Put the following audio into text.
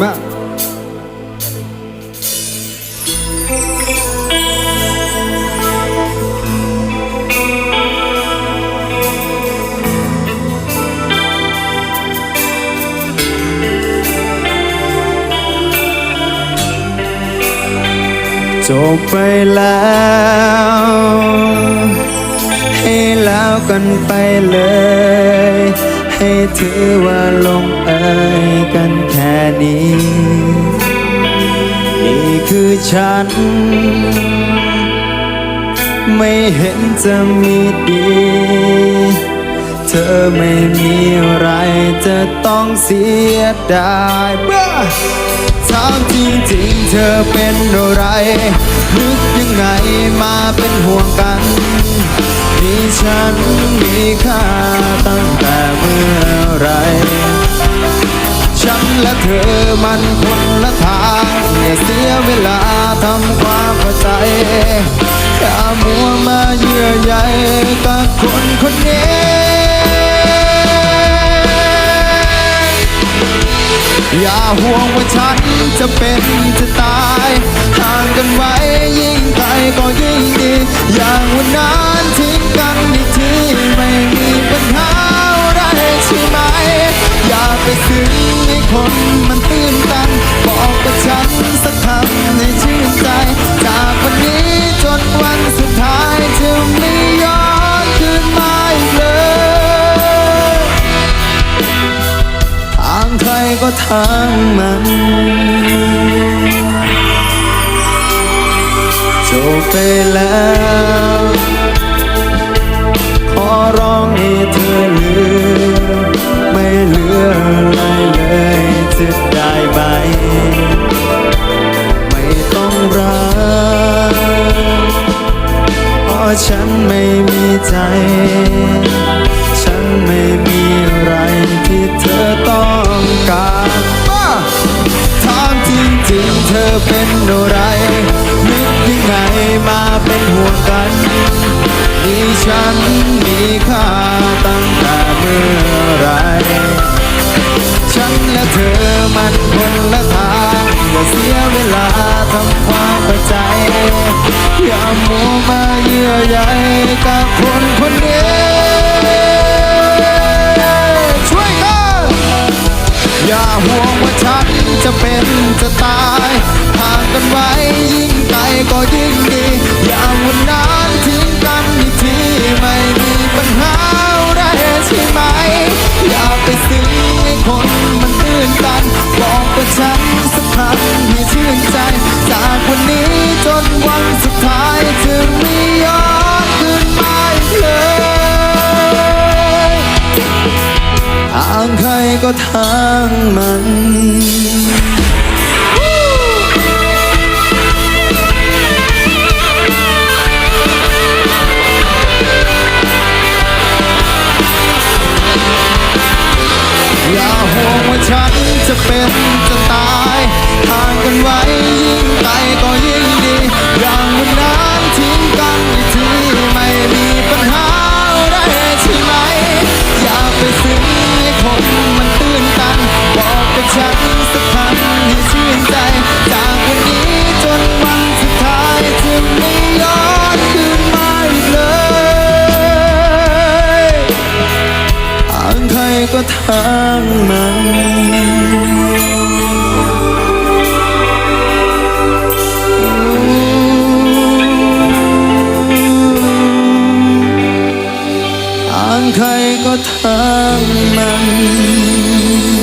มาจบไปแล้ว ให้แล้วกันไปเลย ให้ถือว่าลงเอยกัน นี้ นี่คือฉัน ไม่เห็นจะมีดี เธอไม่มีอะไรจะต้องเสียดายบ้ถามจริงๆเธอเป็นอะไร นึกยังไงมาเป็นห่วงกัน มีฉันมีค่าตั้งแต่เมื่อ อมันคนละทางอย่าเสียเวลาทำความเข้าใจอย่ามัวมาเยื่อใยกับคนคนนี้อย่าห่วงว่าฉันจะเป็นจะตายห่างกันไว้ยิ่งไกลก็ยิ่งดีอย่างวันนั้น คนมันตื้นตัน บอกกับฉันสักคำให้ชื่นใจ จากวันนี้จนวันสุดท้ายจะไม่ย้อนคืนมาอีกเลยทางใครก็ทางมันจบไปแล้ว ฉันไม่มีอะไรที่เธอต้องการถามจริงๆเธอเป็นอะไรนึกยังไงมาเป็นห่วงกันมีฉันมีค่าตั้งแต่เมื่อไรฉันและเธอมันคนละทางอย่าเสียเวลาทำความเข้าใจอย่ามัวมาเยื่อใยกับ ก็ทางมันอย่าห่วงว่าฉันจะเป็นจะ ก็ทางมันทางใครก็ทางมัน